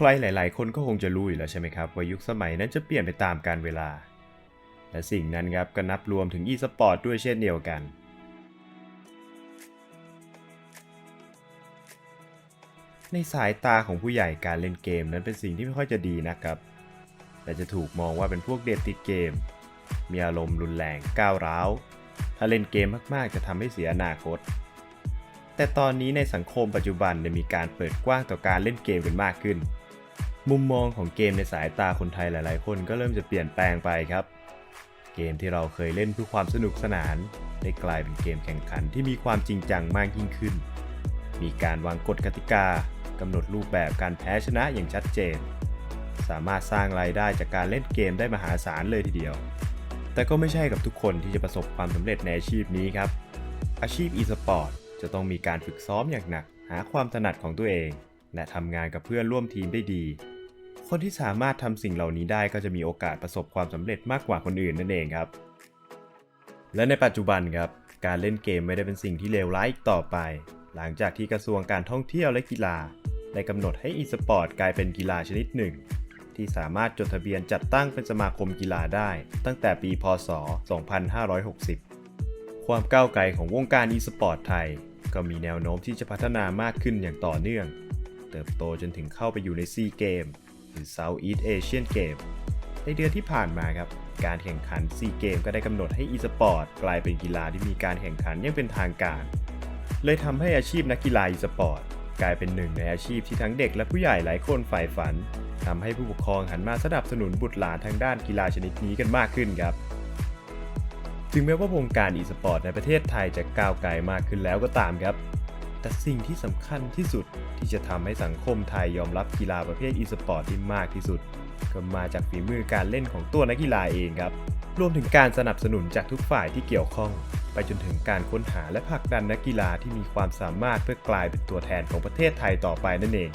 ใครหลายๆ คนก็คงจะรู้อยู่แล้วใช่ไหมครับว่ายุคสมัยนั้นจะเปลี่ยนไปตามกาลเวลา และสิ่งนั้นครับก็นับรวมถึง e-sport ด้วยเช่นเดียวกัน ในสายตาของผู้ใหญ่การเล่นเกมนั้นเป็นสิ่งที่ไม่ค่อยจะดีนะครับ แต่จะถูกมองว่าเป็นพวกเด็กติดเกม มีอารมณ์รุนแรงก้าวร้าว ถ้าเล่นเกมมากๆ จะทำให้เสียอนาคตแต่ตอนนี้ในสังคมปัจจุบันเนี่ยมีการเปิดกว้างต่อการเล่นเกมกันมากขึ้น มุมมองของเกมในสายตาคนไทยหลาย ๆ คนก็เริ่มจะเปลี่ยนแปลงไปครับ เกมที่เราเคยเล่นเพื่อความสนุกสนาน ได้กลายเป็นเกมแข่งขันที่มีความจริงจังมากยิ่งขึ้น มีการวางกฎกติกากำหนดรูปแบบการแพ้ชนะอย่างชัดเจน สามารถสร้างรายได้จากการเล่นเกมได้มหาศาลเลยทีเดียว แต่ก็ไม่ใช่กับทุกคนที่จะประสบความสำเร็จในอาชีพนี้ครับ อาชีพ e-sport จะต้องมีการฝึกซ้อมอย่างหนัก หาความถนัดของตัวเอง และทำงานกับเพื่อนร่วมทีมได้ดี คนที่สามารถทำสิ่งเหล่านี้ได้ก็จะมีโอกาสประสบความสำเร็จมากกว่าคนอื่นนั่นเองครับ และในปัจจุบันครับ การเล่นเกมไม่ได้เป็นสิ่งที่เลวร้ายอีกต่อไป หลังจากที่กระทรวงการท่องเที่ยวและกีฬา ได้กำหนดให้ e-sport กลายเป็นกีฬาชนิดหนึ่ง ที่สามารถจดทะเบียนจัดตั้งเป็นสมาคมกีฬาได้ ตั้งแต่ปี พศ 2560 ความก้าวไกลของวงการ e-sport ไทย ก็มีแนวโน้มที่จะพัฒนามากขึ้นอย่างต่อเนื่อง เติบโตจนถึงเข้าไปอยู่ใน SEA Game หรือ Southeast Asian Game ในเดือนที่ผ่านมาครับ การแข่งขัน SEA Game ก็ได้กำหนดให้ e-sport กลายเป็นกีฬาที่มีการแข่งขันอย่างเป็นทางการ เลยทำให้อาชีพนักกีฬา e-sport กลายเป็นหนึ่งในอาชีพที่ทั้งเด็กและผู้ใหญ่หลายคนใฝ่ฝันทำให้ผู้ปกครองหันมาสนับสนุนบุตรหลานทางด้านกีฬาชนิดนี้กันมากขึ้นครับ ถึงแม้ว่าวงการ e-sport ในประเทศไทยจะก้าวไกลมากขึ้นแล้วก็ตามครับ แต่สิ่งที่สำคัญที่สุดที่จะทำให้สังคมไทยยอมรับกีฬาประเภท e-sport ที่มากที่สุด ก็มาจากฝีมือการเล่นของตัวนักกีฬาเองครับ รวมถึงการสนับสนุนจากทุกฝ่ายที่เกี่ยวข้อง ไปจนถึงการค้นหาและผลักดันนักกีฬาที่มีความสามารถเพื่อกลายเป็นตัวแทนของประเทศไทยต่อไปนั่นเอง